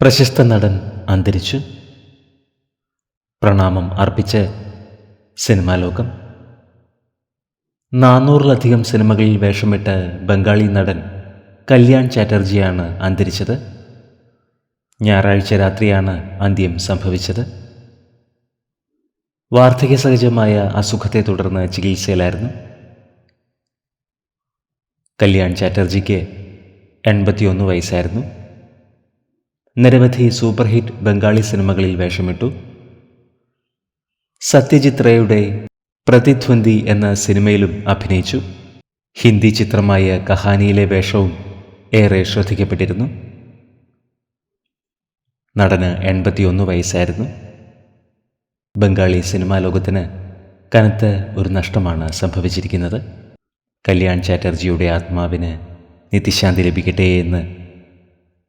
പ്രശസ്ത നടൻ അന്തരിച്ചു. പ്രണാമം അർപ്പിച്ച് സിനിമാ ലോകം നാനൂറിലധികം സിനിമകളിൽ വേഷമിട്ട് ബംഗാളി നടൻ കല്യാൺ ചാറ്റർജിയാണ് അന്തരിച്ചത്. ഞായറാഴ്ച രാത്രിയാണ് അന്ത്യം സംഭവിച്ചത്. വാർദ്ധക്യ സഹജമായ അസുഖത്തെ തുടർന്ന് ചികിത്സയിലായിരുന്നു. കല്യാൺ ചാറ്റർജിക്ക് എൺപത്തിയൊന്ന് വയസ്സായിരുന്നു. നിരവധി സൂപ്പർ ഹിറ്റ് ബംഗാളി സിനിമകളിൽ വേഷമിട്ടു. സത്യജിത് റേയുടെ പ്രതിധ്വന്തി എന്ന സിനിമയിലും അഭിനയിച്ചു. ഹിന്ദി ചിത്രമായ കഹാനിയിലെ വേഷവും ഏറെ ശ്രദ്ധിക്കപ്പെട്ടിരുന്നു. നടന് എൺപത്തിയൊന്ന് വയസ്സായിരുന്നു. ബംഗാളി സിനിമാ ലോകത്തിന് കനത്ത ഒരു നഷ്ടമാണ് സംഭവിച്ചിരിക്കുന്നത്. കല്യാൺ ചാറ്റർജിയുടെ ആത്മാവിന് നിത്യശാന്തി ലഭിക്കട്ടെ എന്ന്